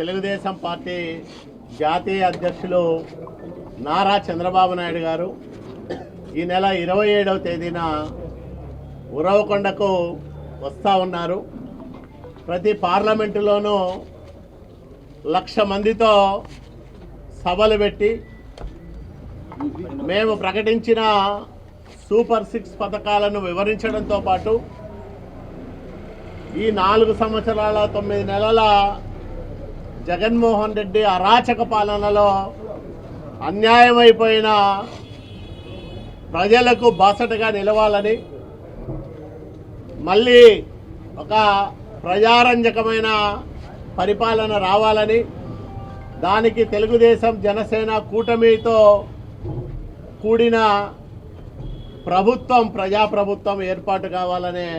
Telugu Desam party జాతీయ అధ్యక్షులు నారా చంద్రబాబు నాయుడు గారు ఈ నెల ఇరవై ఏడవ తేదీన ఉరవకొండకు వస్తూ ఉన్నారు. ప్రతి పార్లమెంటులోనూ లక్ష మందితో సభలు పెట్టి మేము ప్రకటించిన సూపర్ సిక్స్ పథకాలను వివరించడంతో పాటు ఈ నాలుగు సంవత్సరాల తొమ్మిది నెలల జగన్మోహన్ రెడ్డి అరాచక పాలనలో అన్యాయమైపోయిన ప్రజలకు బాసటగా నిలవాలని మళ్ళీ ఒక ప్రజారంజకమైన పరిపాలన రావాలని దానికి తెలుగుదేశం జనసేన కూటమితో కూడిన ప్రభుత్వం ప్రజాప్రభుత్వం ఏర్పాటు కావాలనే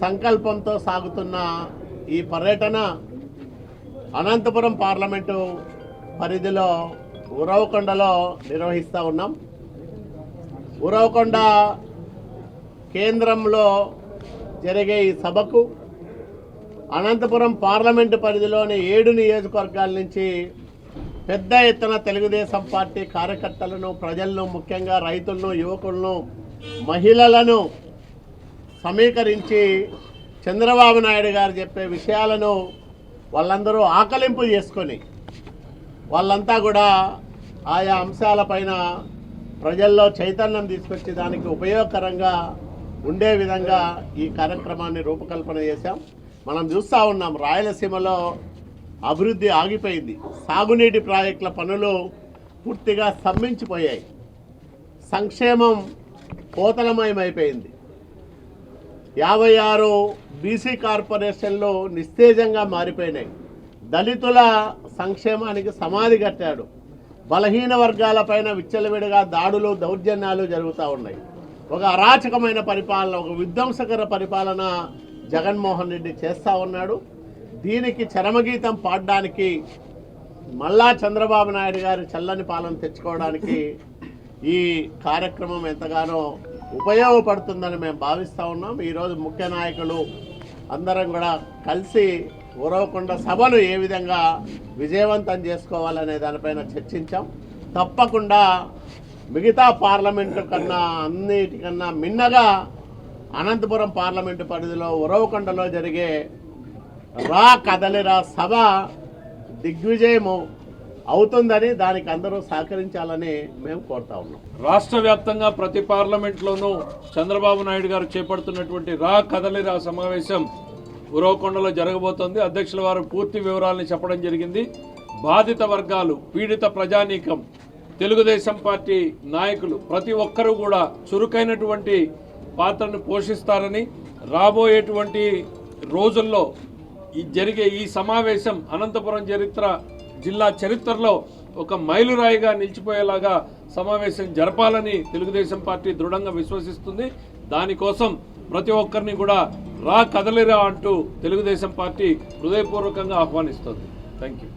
సంకల్పంతో సాగుతున్న ఈ పర్యటన అనంతపురం పార్లమెంటు పరిధిలో ఉరవకొండలో నిర్వహిస్తూ ఉన్నాం. ఉరవకొండ కేంద్రంలో జరిగే ఈ సభకు అనంతపురం పార్లమెంటు పరిధిలోని ఏడు నియోజకవర్గాల నుంచి పెద్ద ఎత్తున తెలుగుదేశం పార్టీ కార్యకర్తలను ప్రజలను ముఖ్యంగా రైతులను యువకులను మహిళలను సమీకరించి చంద్రబాబు నాయుడు గారు చెప్పే విషయాలను వాళ్ళందరూ ఆకలింపు చేసుకొని వాళ్ళంతా కూడా ఆయా అంశాలపైన ప్రజల్లో చైతన్యం తీసుకొచ్చి దానికి ఉపయోగకరంగా ఉండే విధంగా ఈ కార్యక్రమాన్ని రూపకల్పన చేశాం. మనం చూస్తూ ఉన్నాం రాయలసీమలో అభివృద్ధి ఆగిపోయింది. సాగునీటి ప్రాజెక్టుల పనులు పూర్తిగా స్తంభించిపోయాయి. సంక్షేమం పోతలమయమైపోయింది యాభై ఆరు బీసీ కార్పొరేషన్లు నిస్తేజంగా మారిపోయినాయి. దళితుల సంక్షేమానికి సమాధి కట్టాడు. బలహీన వర్గాల పైన విచ్చలవిడిగా దాడులు దౌర్జన్యాలు జరుగుతూ ఉన్నాయి. ఒక అరాచకమైన పరిపాలన ఒక విధ్వంసకర పరిపాలన జగన్మోహన్ రెడ్డి చేస్తూ ఉన్నాడు. దీనికి చరమగీతం పాడడానికి మళ్ళా చంద్రబాబు నాయుడు గారి చల్లని పాలన తెచ్చుకోవడానికి ఈ కార్యక్రమం ఎంతగానో ఉపయోగపడుతుందని మేము భావిస్తూ ఉన్నాం. ఈరోజు ముఖ్య నాయకులు అందరం కూడా కలిసి ఉరవకొండ సభను ఏ విధంగా విజయవంతం చేసుకోవాలనే దానిపైన చర్చించాం. తప్పకుండా మిగతా పార్లమెంటు కన్నా అన్నిటికన్నా మిన్నగా అనంతపురం పార్లమెంటు పరిధిలో ఉరవకొండలో జరిగే రా కదలిరా సభ దిగ్విజయము అవుతుందని దానికి అందరూ సహకరించాలని మేము కోరుతా ఉన్నాం. రాష్ట్ర వ్యాప్తంగా ప్రతి పార్లమెంట్లోనూ చంద్రబాబు నాయుడు గారు చేపడుతున్నటువంటి రా కదలిరా సమావేశం ఉరవకొండలో జరగబోతోంది. అధ్యక్షుల వారు పూర్తి వివరాలను చెప్పడం జరిగింది. బాధిత వర్గాలు పీడిత ప్రజానీకం తెలుగుదేశం పార్టీ నాయకులు ప్రతి ఒక్కరూ కూడా చురుకైనటువంటి పాత్రను పోషిస్తారని రాబోయేటువంటి రోజుల్లో ఈ జరిగే ఈ సమావేశం అనంతపురం చరిత్ర జిల్లా చరిత్రలో ఒక మైలురాయిగా నిలిచిపోయేలాగా సమావేశం జరపాలని తెలుగుదేశం పార్టీ దృఢంగా విశ్వసిస్తుంది. దానికోసం ప్రతి ఒక్కరిని కూడా రా కదలిరా అంటూ తెలుగుదేశం పార్టీ హృదయపూర్వకంగా ఆహ్వానిస్తుంది. Thank you